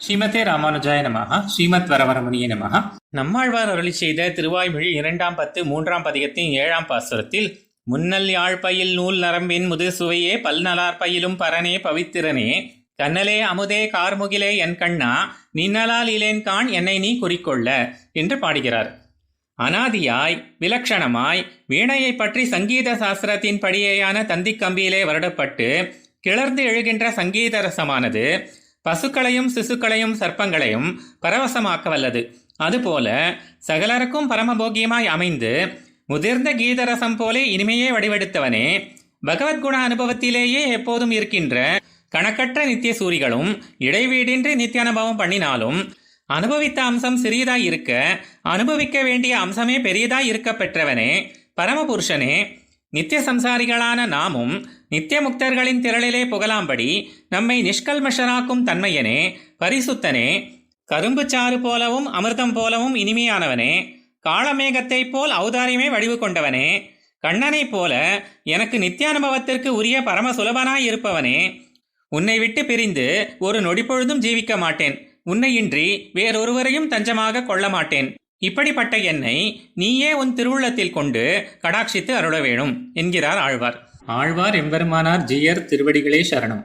ஸ்ரீமதே ராமானுஜாய நமஹ ஸ்ரீமத் வரவரமுனிய நமஹ. நம்மாழ்வார் அருளி செய்த திருவாய்மொழி இரண்டாம் பத்து மூன்றாம் பதிகத்தின் ஏழாம் பாசுரத்தில் முன்னல் யாழ்பயில் நூல் நரம்பின் முது சுவையே பல்நலார்பையிலும் பரனே பவித்திரனே கண்ணலே அமுதே கார்முகிலே என் கண்ணா நின்னலால் இலேன் கான் என்னை நீ குறிக்கொள்ள என்று பாடுகிறார். அனாதியாய் விலக்ஷணமாய் வீணையை பற்றி சங்கீத சாஸ்திரத்தின் படியேயான தந்திக் கம்பியிலே வருடப்பட்டு கிளர்ந்து எழுகின்ற சங்கீத ரசமானது பசுக்களையும் சிசுக்களையும் சர்ப்பங்களையும் பரவசமாக்க வல்லது அதுபோல சகலருக்கும் பரமபோகியமாய் அமைந்து முதிர்ந்த கீதரசம் போலே இனிமையே வடிவெடுத்தவனே பகவத்குண அனுபவத்திலேயே எப்போதும் இருக்கின்ற கணக்கற்ற நித்திய சூரிகளும் இடைவீடின்றி நித்திய அனுபவம் பண்ணினாலும் அனுபவித்த அம்சம் சிறியதாய் இருக்க அனுபவிக்க வேண்டிய அம்சமே பெரியதாய் இருக்க பெற்றவனே பரமபுருஷனே நித்திய சம்சாரிகளான நாமும் நித்திய முக்தர்களின் திரளிலே புகழாம்படி நம்மை நிஷ்கல்மஷராக்கும் தன்மையனே பரிசுத்தனே கரும்புச்சாறு போலவும் அமிர்தம் போலவும் இனிமையானவனே காளமேகத்தைப் போல் ஔதாரியமே வடிவு கொண்டவனே கண்ணனைப் போல எனக்கு நித்தியானுபவத்திற்கு உரிய பரம சுலபனாய் இருப்பவனே உன்னை விட்டு பிரிந்து ஒரு நொடிப்பொழுதும் ஜீவிக்க மாட்டேன் உன்னையின்றி வேறொருவரையும் தஞ்சமாக கொள்ள மாட்டேன். இப்படிப்பட்ட என்னை நீயே உன் திருவுள்ளத்தில் கொண்டு கடாட்சித்து அருள வேணும் என்கிறார் ஆழ்வார். ஆழ்வார் எம்பெருமானார் ஜியர் திருவடிகளே சரணம்.